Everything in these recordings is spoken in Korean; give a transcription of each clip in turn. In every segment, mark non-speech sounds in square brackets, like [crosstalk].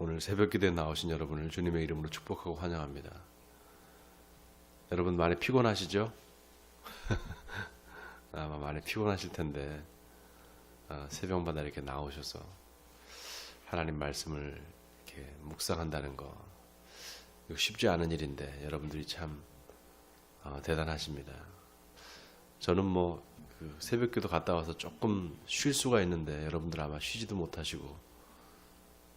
오늘 새벽 기도에 나오신 여러분을 주님의 이름으로 축복하고 환영합니다. 여러분 많이 피곤하시죠? [laughs] 아마 많이 피곤하실 텐데 아, 새벽마다 이렇게 나오셔서 하나님 말씀을 이렇게 묵상한다는 거 쉽지 않은 일인데 여러분들이 참 어, 대단하십니다. 저는 뭐 그 새벽기도 갔다 와서 조금 쉴 수가 있는데 여러분들 아마 쉬지도 못하시고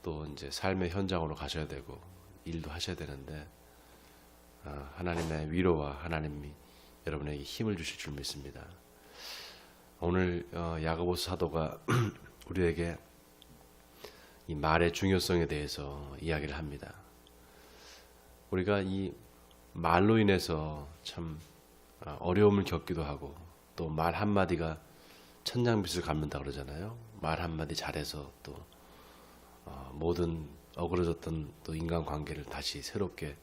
또 이제 삶의 현장으로 가셔야 되고 일도 하셔야 되는데 아, 하나님의 위로와 하나님이 여러분에게 힘을 주실 줄 믿습니다. 오늘 어, 야고보서 사도가 [clears throat] 우리에게 이 말의 중요성에 대해서 이야기를 합니다. 우리가 이 말로 인해서 참 어, 어려움을 겪기도 하고 또 말 한마디가 천냥빚을 갚는다 그러잖아요. 말 한마디 잘해서 또 어, 모든 어그러졌던 또 인간 관계를 다시 새롭게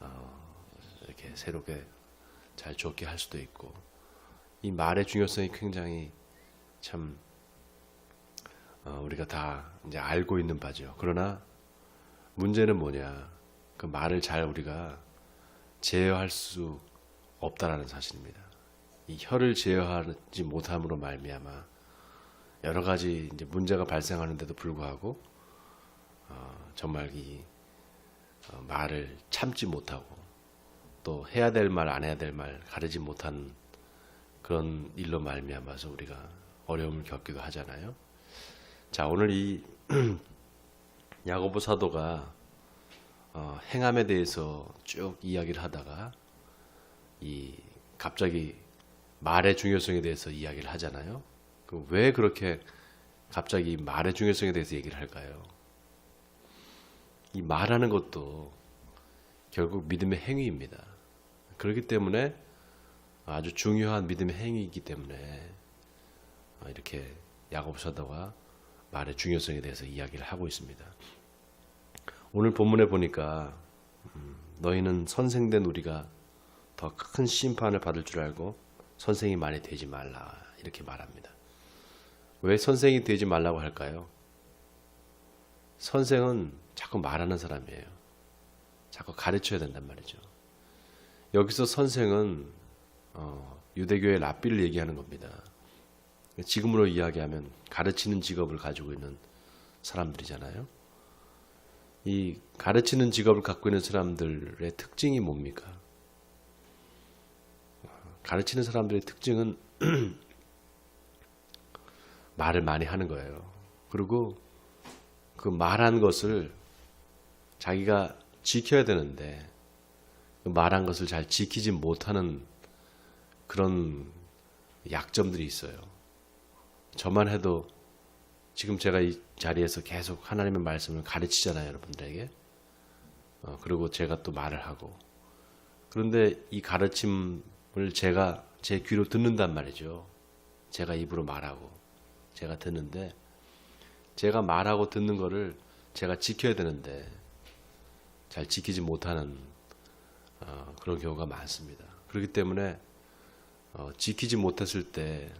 어, 이렇게 새롭게 잘 좋게 할 수도 있고 이 말의 중요성이 굉장히 참 어, 우리가 다 이제 알고 있는 바죠. 그러나 문제는 뭐냐? 그 말을 잘 우리가 제어할 수 없다라는 사실입니다. 이 혀를 제어하지 못함으로 말미암아 여러 가지 이제 문제가 발생하는데도 불구하고 어, 정말 이 어, 말을 참지 못하고 또 해야 될 말 안 해야 될 말 가르지 못한 그런 일로 말미암아서 우리가 어려움을 겪기도 하잖아요. 자 오늘 이 [clears throat] 야고보 사도가 어, 행함에 대해서 쭉 이야기를 하다가 이 갑자기 말의 중요성에 대해서 이야기를 하잖아요. 그 왜 그렇게 갑자기 말의 중요성에 대해서 얘기를 할까요? 이 말하는 것도 결국 믿음의 행위입니다. 그렇기 때문에 아주 중요한 믿음의 행위이기 때문에 이렇게 야고보 사도가 말의 중요성에 대해서 이야기를 하고 있습니다. 오늘 본문에 보니까 음, 너희는 선생된 우리가 더 큰 심판을 받을 줄 알고 선생이 많이 되지 말라 이렇게 말합니다. 왜 선생이 되지 말라고 할까요? 선생은 자꾸 말하는 사람이에요. 자꾸 가르쳐야 된단 말이죠. 여기서 선생은 어, 유대교의 랍비를 얘기하는 겁니다. 지금으로 이야기하면 가르치는 직업을 가지고 있는 사람들이잖아요. 이 가르치는 직업을 갖고 있는 사람들의 특징이 뭡니까? 가르치는 사람들의 특징은 [clears throat] 말을 많이 하는 거예요. 그리고 그 말한 것을 자기가 지켜야 되는데 그 말한 것을 잘 지키지 못하는 그런 약점들이 있어요. 저만 해도 지금 제가 이 자리에서 계속 하나님의 말씀을 가르치잖아요, 여러분들에게. 어, 그리고 제가 또 말을 하고. 그런데 이 가르침을 제가 제 귀로 듣는단 말이죠. 제가 입으로 말하고 제가 듣는데 제가 말하고 듣는 거를 제가 지켜야 되는데 잘 지키지 못하는 어, 그런 경우가 많습니다. 그렇기 때문에 어, 지키지 못했을 때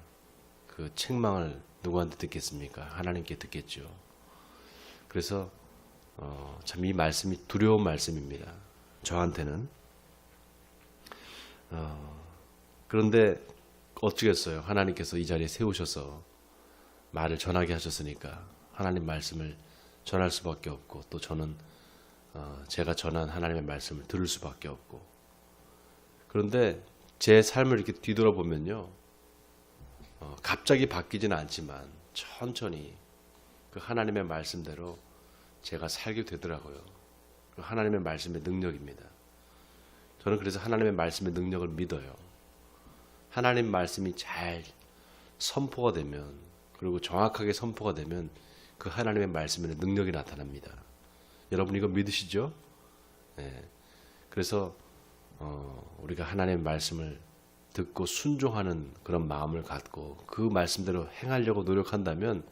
그 책망을 누구한테 듣겠습니까? 하나님께 듣겠죠. 그래서 어, 참 이 말씀이 두려운 말씀입니다. 저한테는. 어, 그런데 어쩌겠어요. 하나님께서 이 자리에 세우셔서 말을 전하게 하셨으니까 하나님 말씀을 전할 수밖에 없고 또 저는 어, 제가 전한 하나님의 말씀을 들을 수밖에 없고 그런데 제 삶을 이렇게 뒤돌아보면요 어, 갑자기 바뀌지는 않지만 천천히 그 하나님의 말씀대로 제가 살게 되더라고요. 그 하나님의 말씀의 능력입니다. 저는 그래서 하나님의 말씀의 능력을 믿어요. 하나님 말씀이 잘 선포가 되면 그리고 정확하게 선포가 되면 그 하나님의 말씀에는 능력이 나타납니다. 여러분 이거 믿으시죠? 네. 그래서 어, 우리가 하나님의 말씀을 듣고 순종하는 그런 마음을 갖고 그 말씀대로 행하려고 노력한다면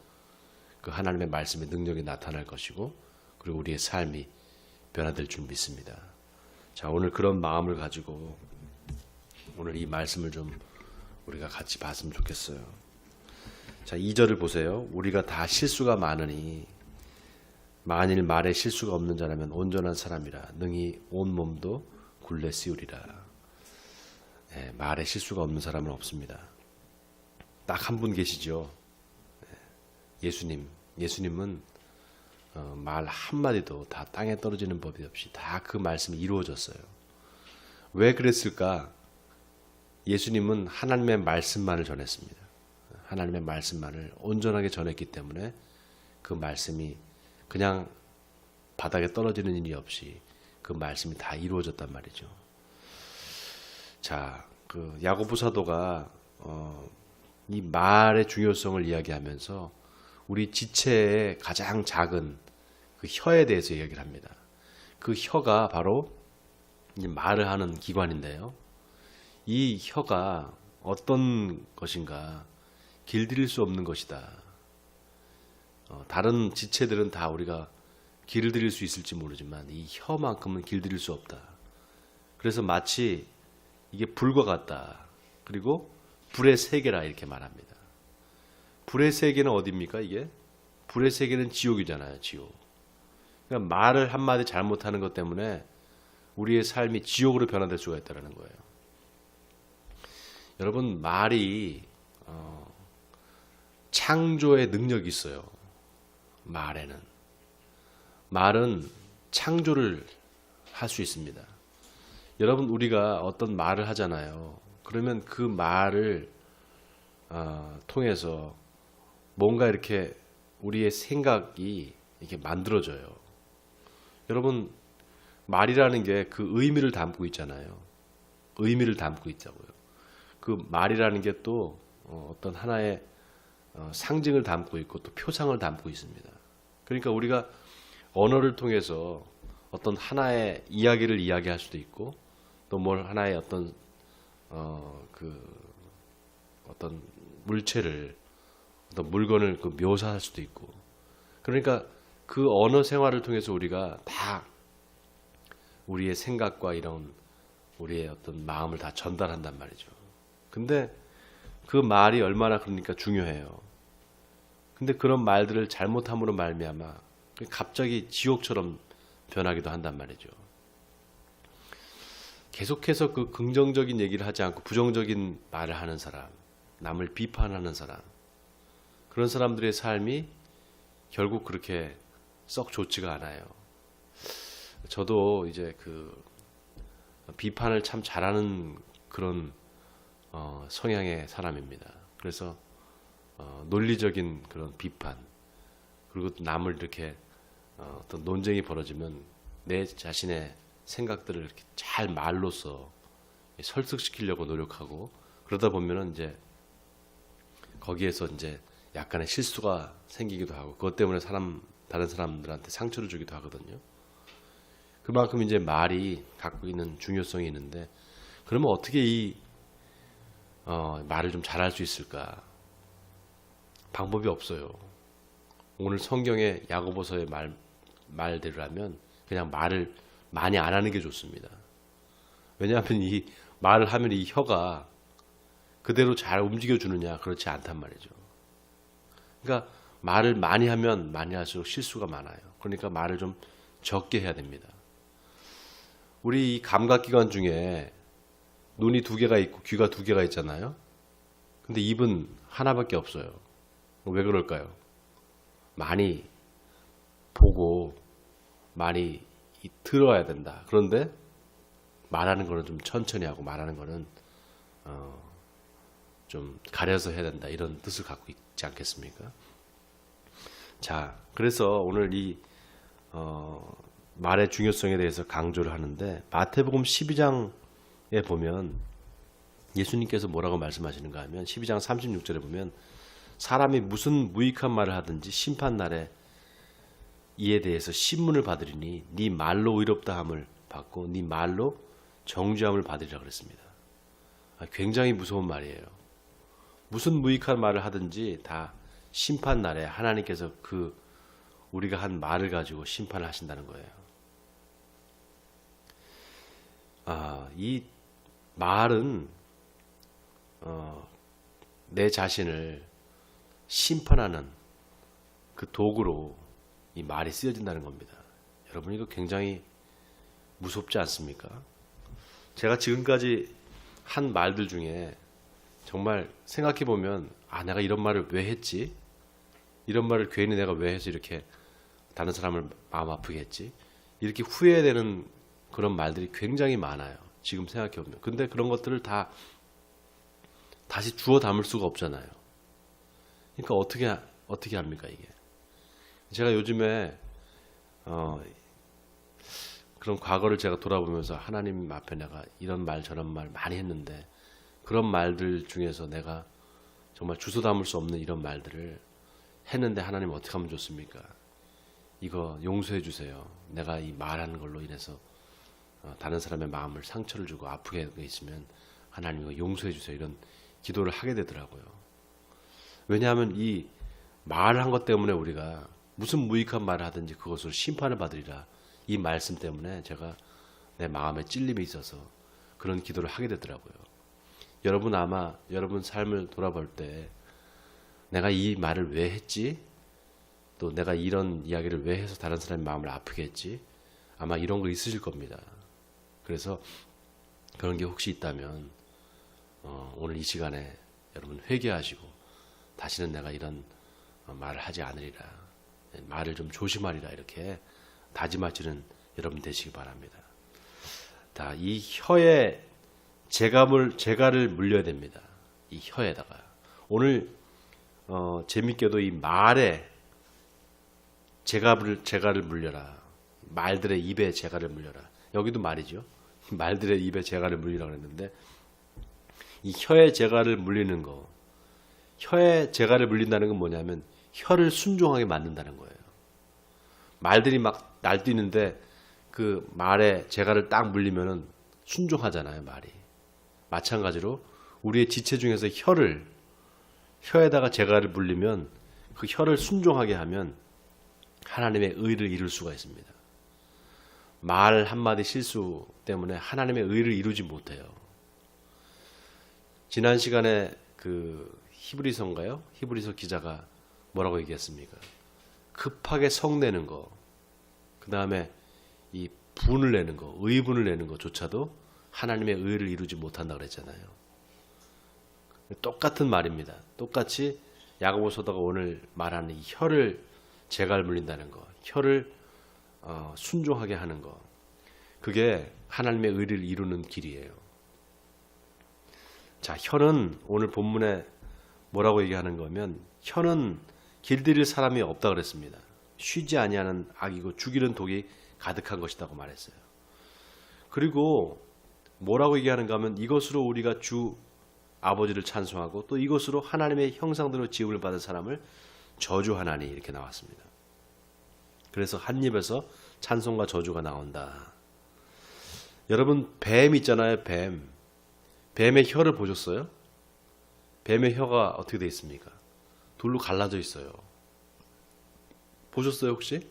그 하나님의 말씀의 능력이 나타날 것이고 그리고 우리의 삶이 변화될 줄 믿습니다. 자, 오늘 그런 마음을 가지고 오늘 이 말씀을 좀 우리가 같이 봤으면 좋겠어요. 자, 2절을 보세요. 우리가 다 실수가 많으니 만일 말에 실수가 없는 자라면 온전한 사람이라 능히 온 몸도 굴레 씌우리라. 예, 말에 실수가 없는 사람은 없습니다. 딱 한 분 계시죠. 예, 예수님. 예수님은 어, 말 한마디도 다 땅에 떨어지는 법이 없이 다 그 말씀이 이루어졌어요. 왜 그랬을까? 예수님은 하나님의 말씀만을 전했습니다. 하나님의 말씀만을 온전하게 전했기 때문에 그 말씀이 그냥 바닥에 떨어지는 일이 없이 그 말씀이 다 이루어졌단 말이죠. 자, 그 야고보 사도가 어, 이 말의 중요성을 이야기하면서 우리 지체의 가장 작은 그 혀에 대해서 이야기를 합니다. 그 혀가 바로 말을 하는 기관인데요. 이 혀가 어떤 것인가 길들일 수 없는 것이다. 어, 다른 지체들은 다 우리가 길들일 수 있을지 모르지만 이 혀만큼은 길들일 수 없다. 그래서 마치 이게 불과 같다. 그리고 불의 세계라 이렇게 말합니다. 불의 세계는 어디입니까? 이게 불의 세계는 지옥이잖아요. 지옥. 그러니까 말을 한마디 잘못하는 것 때문에 우리의 삶이 지옥으로 변화될 수가 있다는 거예요. 여러분 말이 어, 창조의 능력이 있어요. 말에는 말은 창조를 할 수 있습니다. 여러분 우리가 어떤 말을 하잖아요. 그러면 그 말을 어, 통해서 뭔가 이렇게 우리의 생각이 이렇게 만들어져요. 여러분 말이라는 게 그 의미를 담고 있잖아요. 의미를 담고 있다고요. 그 말이라는 게 또 어떤 하나의 어, 상징을 담고 있고 또 표상을 담고 있습니다. 그러니까 우리가 언어를 통해서 어떤 하나의 이야기를 이야기할 수도 있고 또 뭘 하나의 어떤 어 그 어떤 물체를 어떤 물건을 그 묘사할 수도 있고 그러니까 그 언어 생활을 통해서 우리가 다 우리의 생각과 이런 우리의 어떤 마음을 다 전달한단 말이죠. 근데 그 말이 얼마나 그러니까 중요해요. 근데 그런 말들을 잘못함으로 말미암아 갑자기 지옥처럼 변하기도 한단 말이죠. 계속해서 그 긍정적인 얘기를 하지 않고 부정적인 말을 하는 사람, 남을 비판하는 사람, 그런 사람들의 삶이 결국 그렇게 썩 좋지가 않아요. 저도 이제 그 비판을 참 잘하는 그런 어, 성향의 사람입니다. 그래서 어, 논리적인 그런 비판 그리고 남을 이렇게 어, 어떤 논쟁이 벌어지면 내 자신의 생각들을 이렇게 잘 말로써 설득시키려고 노력하고 그러다 보면은 이제 거기에서 이제 약간의 실수가 생기기도 하고 그것 때문에 사람 다른 사람들한테 상처를 주기도 하거든요. 그만큼 이제 말이 갖고 있는 중요성이 있는데 그러면 어떻게 이 어, 말을 좀 잘할 수 있을까? 방법이 없어요. 오늘 성경의 야고보서의 말 말대로라면 그냥 말을 많이 안 하는 게 좋습니다. 왜냐하면 이 말을 하면 이 혀가 그대로 잘 움직여 주느냐 그렇지 않단 말이죠. 그러니까 말을 많이 하면 많이 할수록 실수가 많아요. 그러니까 말을 좀 적게 해야 됩니다. 우리 이 감각기관 중에 눈이 두 개가 있고 귀가 두 개가 있잖아요. 근데 입은 하나밖에 없어요. 왜 그럴까요? 많이 보고 많이 들어야 된다. 그런데 말하는 거는 좀 천천히 하고 말하는 거는 어, 좀 가려서 해야 된다. 이런 뜻을 갖고 있지 않겠습니까? 자, 그래서 오늘 이 어, 말의 중요성에 대해서 강조를 하는데 마태복음 12장 에 보면 예수님께서 뭐라고 말씀하시는가 하면 12장 36절에 보면 사람이 무슨 무익한 말을 하든지 심판 날에 이에 대해서 신문을 받으리니 네 말로 의롭다 함을 받고 네 말로 정죄함을 받으리라 그랬습니다. 아, 굉장히 무서운 말이에요. 무슨 무익한 말을 하든지 다 심판 날에 하나님께서 그 우리가 한 말을 가지고 심판을 하신다는 거예요. 아, 이 말은 어, 내 자신을 심판하는 그 도구로 이 말이 쓰여진다는 겁니다. 여러분 이거 굉장히 무섭지 않습니까? 제가 지금까지 한 말들 중에 정말 생각해 보면 아 내가 이런 말을 왜 했지? 이런 말을 괜히 내가 왜 해서 이렇게 다른 사람을 마음 아프게 했지? 이렇게 후회되는 그런 말들이 굉장히 많아요. 지금 생각해 보면. 근데 그런 것들을 다 다시 주워 담을 수가 없잖아요. 그러니까 어떻게 하- 어떻게 합니까 이게? 제가 요즘에 어 그런 과거를 제가 돌아보면서 하나님 앞에 내가 이런 말 저런 말 많이 했는데 그런 말들 중에서 내가 정말 주워 담을 수 없는 이런 말들을 했는데 하나님 어떻게 하면 좋습니까? 이거 용서해 주세요. 내가 이 말하는 걸로 인해서 어, 다른 사람의 마음을 상처를 주고 아프게 있으면 하나님 이거 용서해 주세요. 이런 기도를 하게 되더라고요. 왜냐하면 이 말한 것 때문에 우리가 무슨 무익한 말을 하든지 그것을 심판을 받으리라 이 말씀 때문에 제가 내 마음에 찔림이 있어서 그런 기도를 하게 되더라고요. 여러분 아마 여러분 삶을 돌아볼 때 내가 이 말을 왜 했지? 또 내가 이런 이야기를 왜 해서 다른 사람의 마음을 아프게 했지? 아마 이런 거 있으실 겁니다. 그래서 그런 게 혹시 있다면 어, 오늘 이 시간에 여러분 회개하시고 다시는 내가 이런 어, 말을 하지 않으리라 말을 좀 조심하리라 이렇게 다짐하시는 여러분 되시기 바랍니다. 자, 이 혀에 재감을 재갈을 물려야 됩니다. 이 혀에다가 오늘 어, 재밌게도 이 말에 재갈을 재갈을 물려라. 말들의 입에 재갈을 물려라. 여기도 말이죠. 말들의 입에 재갈을 물리라 그랬는데 이 혀에 재갈을 물리는 거, 혀에 재갈을 물린다는 건 뭐냐면 혀를 순종하게 만든다는 거예요. 말들이 막 날뛰는데 그 말에 재갈을 딱 물리면은 순종하잖아요, 말이. 마찬가지로 우리의 지체 중에서 혀를 혀에다가 재갈을 물리면 그 혀를 순종하게 하면 하나님의 의를 이룰 수가 있습니다. 말 한마디 실수 때문에 하나님의 의를 이루지 못해요. 지난 시간에 그 히브리서인가요? 히브리서 기자가 뭐라고 얘기했습니까? 급하게 성내는 거, 그 다음에 이 분을 내는 거, 의분을 내는 것조차도 하나님의 의를 이루지 못한다 그랬잖아요. 똑같은 말입니다. 똑같이 야고보서다가 오늘 말하는 이 혀를 재갈 물린다는 거, 혀를 어, 순종하게 하는 거, 그게 하나님의 의를 이루는 길이에요. 자, 혀는 오늘 본문에 뭐라고 얘기하는 거면 혀는 길들일 사람이 없다 그랬습니다. 쉬지 아니하는 악이고 죽이는 독이 가득한 것이다고 말했어요. 그리고 뭐라고 얘기하는가 하면 이것으로 우리가 주 아버지를 찬송하고 또 이것으로 하나님의 형상대로 지음을 받은 사람을 저주하나니 이렇게 나왔습니다. 그래서 한 입에서 찬송과 저주가 나온다. 여러분 뱀 있잖아요, 뱀. 뱀의 혀를 보셨어요? 뱀의 혀가 어떻게 돼 있습니까? 둘로 갈라져 있어요. 보셨어요, 혹시?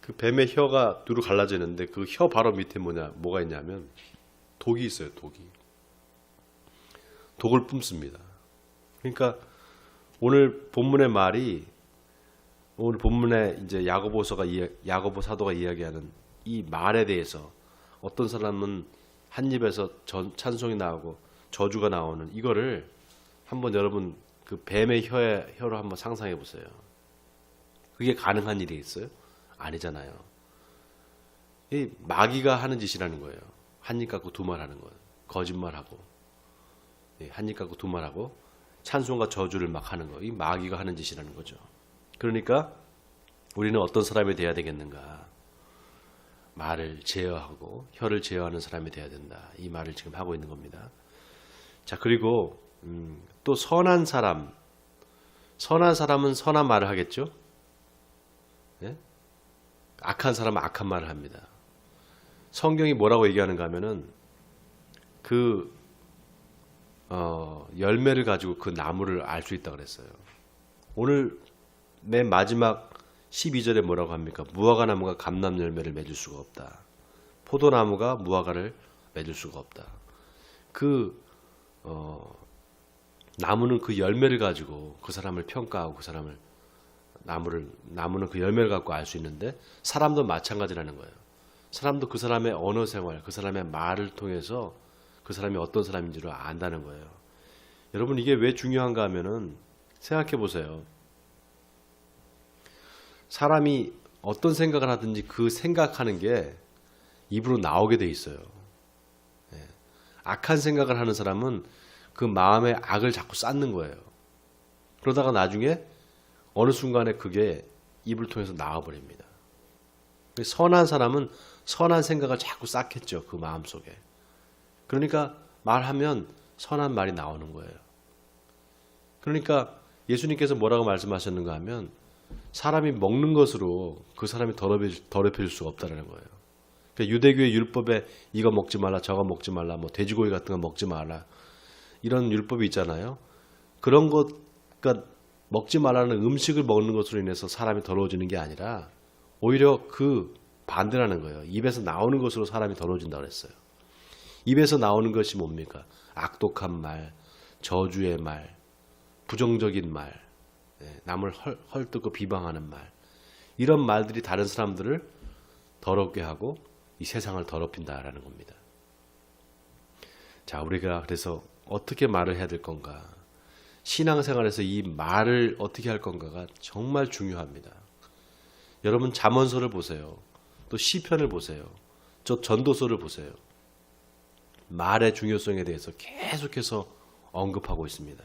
그 뱀의 혀가 둘로 갈라져 있는데 그 혀 바로 밑에 뭐냐, 뭐가 있냐면 독이 있어요, 독이. 독을 뿜습니다. 그러니까 오늘 본문의 말이 오늘 본문에 이제 야고보서가 야고보 사도가 이야기하는 이 말에 대해서 어떤 사람은 한 입에서 전, 찬송이 나오고 저주가 나오는 이거를 한번 여러분 그 뱀의 혀에 혀로 한번 상상해 보세요. 그게 가능한 일이 있어요? 아니잖아요. 이 마귀가 하는 짓이라는 거예요. 한 입 갖고 두 말 하는 거예요. 거짓말하고 예, 한입 갖고 두 말 하고 찬송과 저주를 막 하는 거. 이 마귀가 하는 짓이라는 거죠. 그러니까 우리는 어떤 사람이 돼야 되겠는가? 말을 제어하고 혀를 제어하는 사람이 돼야 된다. 이 말을 지금 하고 있는 겁니다. 자 그리고 음, 또 선한 사람, 선한 사람은 선한 말을 하겠죠. 예? 악한 사람은 악한 말을 합니다. 성경이 뭐라고 얘기하는가 하면은 그 어, 열매를 가지고 그 나무를 알 수 있다 그랬어요. 오늘 맨 마지막 12절에 뭐라고 합니까? 무화과 나무가 감람 열매를 맺을 수가 없다. 포도나무가 무화과를 맺을 수가 없다. 그 어, 나무는 그 열매를 가지고 그 사람을 평가하고 그 사람을 나무를 나무는 그 열매를 갖고 알 수 있는데 사람도 마찬가지라는 거예요. 사람도 그 사람의 언어 생활, 그 사람의 말을 통해서 그 사람이 어떤 사람인지를 안다는 거예요. 여러분 이게 왜 중요한가 하면은 생각해 보세요. 사람이 어떤 생각을 하든지 그 생각하는 게 입으로 나오게 돼 있어요. 예. 악한 생각을 하는 사람은 그 마음에 악을 자꾸 쌓는 거예요. 그러다가 나중에 어느 순간에 그게 입을 통해서 나와 버립니다. 선한 사람은 선한 생각을 자꾸 쌓겠죠. 그 마음 속에. 그러니까 말하면 선한 말이 나오는 거예요. 그러니까 예수님께서 뭐라고 말씀하셨는가 하면 사람이 먹는 것으로 그 사람이 더럽혀질, 더럽혀질 수가 없다는 거예요. 그러니까 유대교의 율법에 이거 먹지 말라, 저거 먹지 말라, 뭐 돼지고기 같은 거 먹지 말라 이런 율법이 있잖아요. 그런 것, 그러니까 먹지 말라는 음식을 먹는 것으로 인해서 사람이 더러워지는 게 아니라 오히려 그 반대라는 거예요. 입에서 나오는 것으로 사람이 더러워진다고 그랬어요. 입에서 나오는 것이 뭡니까? 악독한 말, 저주의 말, 부정적인 말, 예, 남을 헐, 헐뜯고 비방하는 말. 이런 말들이 다른 사람들을 더럽게 하고 이 세상을 더럽힌다라는 겁니다. 자, 우리가 그래서 어떻게 말을 해야 될 건가? 신앙생활에서 이 말을 어떻게 할 건가가 정말 중요합니다. 여러분 잠언서를 보세요. 또 시편을 보세요. 저 전도서를 보세요. 말의 중요성에 대해서 계속해서 언급하고 있습니다.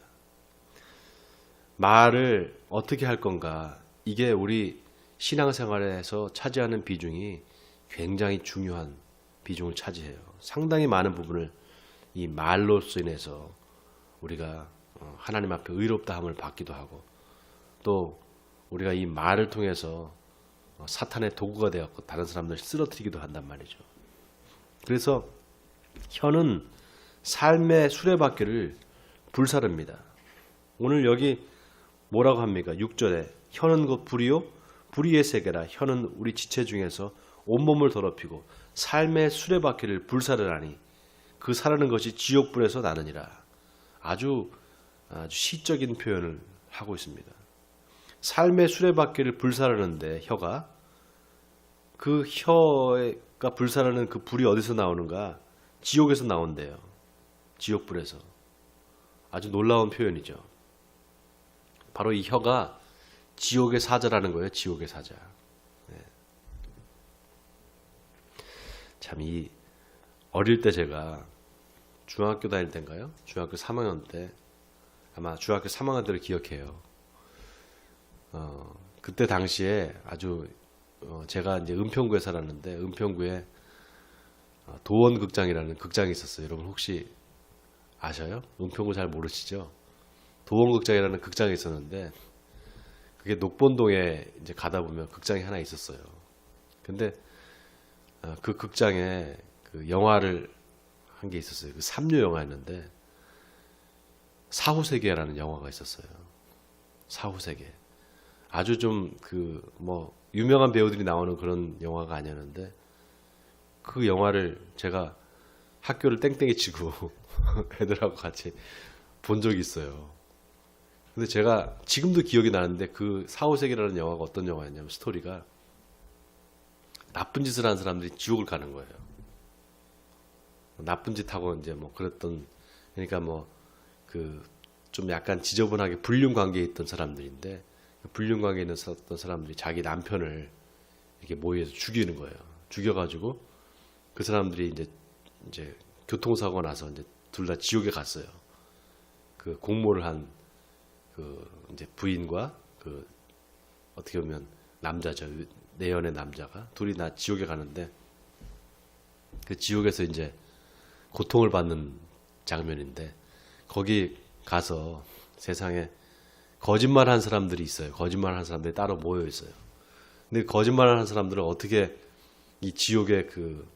말을 어떻게 할 건가? 이게 우리 신앙생활에서 차지하는 비중이 굉장히 중요한 비중을 차지해요. 상당히 많은 부분을 이 말로써 인해서 우리가 어, 하나님 앞에 의롭다함을 받기도 하고 또 우리가 이 말을 통해서 어, 사탄의 도구가 되었고 다른 사람들 쓰러뜨리기도 한단 말이죠. 그래서 혀는 삶의 수레바퀴를 불사릅니다. 오늘 여기 뭐라고 합니까? 6절에 혀는 곧 불이요 불의의 세계라 혀는 우리 지체 중에서 온몸을 더럽히고 삶의 수레바퀴를 불사르라니 그 사르는 것이 지옥불에서 나느니라. 아주 아주 시적인 표현을 하고 있습니다. 삶의 수레바퀴를 불사르는데 혀가 그 혀가 불사르는 그 불이 어디서 나오는가? 지옥에서 나온대요. 지옥불에서. 아주 놀라운 표현이죠. 바로 이 혀가 지옥의 사자라는 거예요. 지옥의 사자. 네. 참이 어릴 때 제가 중학교 다닐 때인가요? 중학교 3학년 때 아마 중학교 3학년 때를 기억해요. 어, 그때 당시에 아주 어, 제가 이제 은평구에 살았는데 은평구에 어, 도원극장이라는 극장이 있었어요. 여러분 혹시 아셔요? 은평구 잘 모르시죠? 도원극장이라는 극장이 있었는데 그게 녹본동에 이제 가다 보면 극장이 하나 있었어요. 근데 어, 그 극장에 그 영화를 한 게 있었어요. 그 삼류 영화였는데 사후세계라는 영화가 있었어요. 사후세계. 아주 좀 그 뭐 유명한 배우들이 나오는 그런 영화가 아니었는데 그 영화를 제가 학교를 땡땡이 치고 [laughs] 애들하고 같이 본 적이 있어요. 근데 제가 지금도 기억이 나는데 그 사후세계라는 영화가 어떤 영화였냐면 스토리가 나쁜 짓을 하는 사람들이 지옥을 가는 거예요. 나쁜 짓 하고 이제 뭐 그랬던 그러니까 뭐 그 좀 약간 지저분하게 불륜 관계에 있던 사람들인데 그 불륜 관계에 있었던 사람들이 자기 남편을 이렇게 모여서 죽이는 거예요. 죽여가지고 그 사람들이 이제 이제 교통사고 나서 이제 둘 다 지옥에 갔어요. 그 공모를 한 그 이제 부인과 그 어떻게 보면 남자죠 내연의 남자가 둘이 다 지옥에 가는데 그 지옥에서 이제 고통을 받는 장면인데 거기 가서 세상에 거짓말한 사람들이 있어요. 거짓말한 사람들이 따로 모여 있어요. 근데 거짓말하는 사람들은 어떻게 이 지옥의 그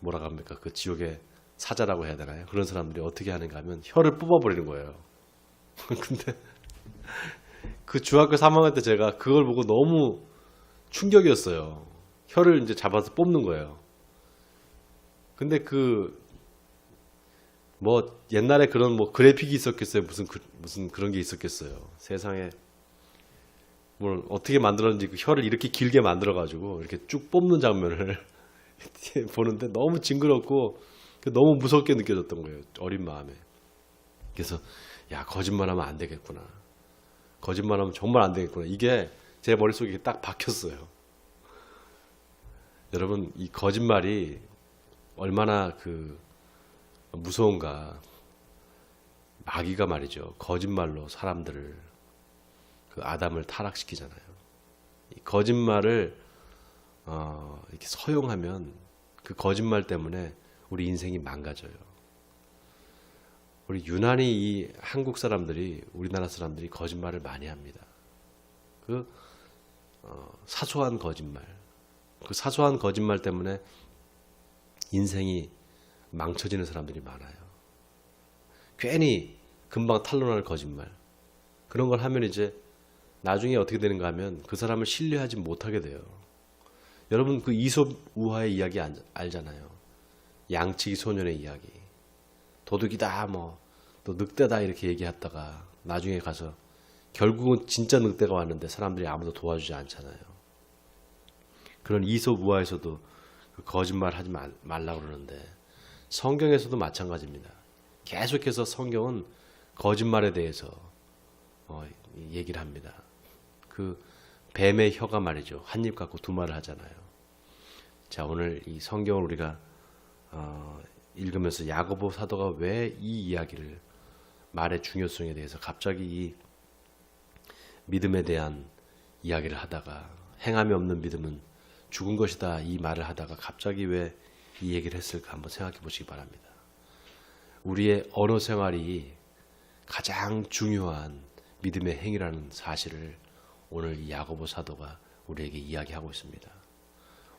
뭐라 합니까? 그 지옥의 사자라고 해야 되나요? 그런 사람들이 어떻게 하는가 하면 혀를 뽑아버리는 거예요. [laughs] 근데 그 중학교 3학년 때 제가 그걸 보고 너무 충격이었어요. 혀를 이제 잡아서 뽑는 거예요. 근데 그, 뭐, 옛날에 그런 뭐 그래픽이 있었겠어요? 무슨, 그, 무슨 그런 게 있었겠어요? 세상에. 뭘 어떻게 만들었는지 그 혀를 이렇게 길게 만들어 가지고 이렇게 쭉 뽑는 장면을 [laughs] 보는데 너무 징그럽고 너무 무섭게 느껴졌던 거예요. 어린 마음에. 그래서 야 거짓말하면 안 되겠구나. 거짓말하면 정말 안 되겠구나. 이게 제 머릿속에 딱 박혔어요. 여러분 이 거짓말이 얼마나 그 무서운가. 마귀가 말이죠. 거짓말로 사람들을 그 아담을 타락시키잖아요. 이 거짓말을 어, 이렇게 서용하면 그 거짓말 때문에 우리 인생이 망가져요. 우리 유난히 이 한국 사람들이 우리나라 사람들이 거짓말을 많이 합니다. 그 어, 사소한 거짓말, 그 사소한 거짓말 때문에 인생이 망쳐지는 사람들이 많아요. 괜히 금방 탄로날 거짓말 그런 걸 하면 이제 나중에 어떻게 되는가 하면 그 사람을 신뢰하지 못하게 돼요. 여러분 그 이솝 우화의 이야기 알- 알잖아요. 양치기 소년의 이야기. 도둑이다 뭐 또 늑대다 이렇게 얘기했다가 나중에 가서 결국은 진짜 늑대가 왔는데 사람들이 아무도 도와주지 않잖아요. 그런 이솝 우화에서도 그 거짓말 하지 말- 말라고 그러는데 성경에서도 마찬가지입니다. 계속해서 성경은 거짓말에 대해서 어, 얘기를 합니다. 그 뱀의 혀가 말이죠. 한 입 갖고 두 말을 하잖아요. 자, 오늘 이 성경을 우리가 어, 읽으면서 야고보 사도가 왜 이 이야기를 말의 중요성에 대해서 갑자기 이 믿음에 대한 이야기를 하다가 행함이 없는 믿음은 죽은 것이다 이 말을 하다가 갑자기 왜 이 얘기를 했을까 한번 생각해 보시기 바랍니다. 우리의 언어 생활이 가장 중요한 믿음의 행위라는 사실을 오늘 이 야고보 사도가 우리에게 이야기하고 있습니다.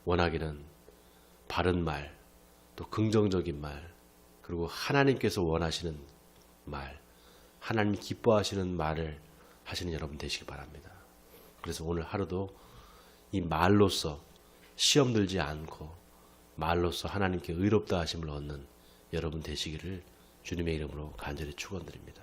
원하기는 바른 말, 또 긍정적인 말, 그리고 하나님께서 원하시는 말, 하나님 기뻐하시는 말을 하시는 여러분 되시기 바랍니다. 그래서 오늘 하루도 이 말로써 시험 들지 않고 말로써 하나님께 의롭다 하심을 얻는 여러분 되시기를 주님의 이름으로 간절히 축원드립니다.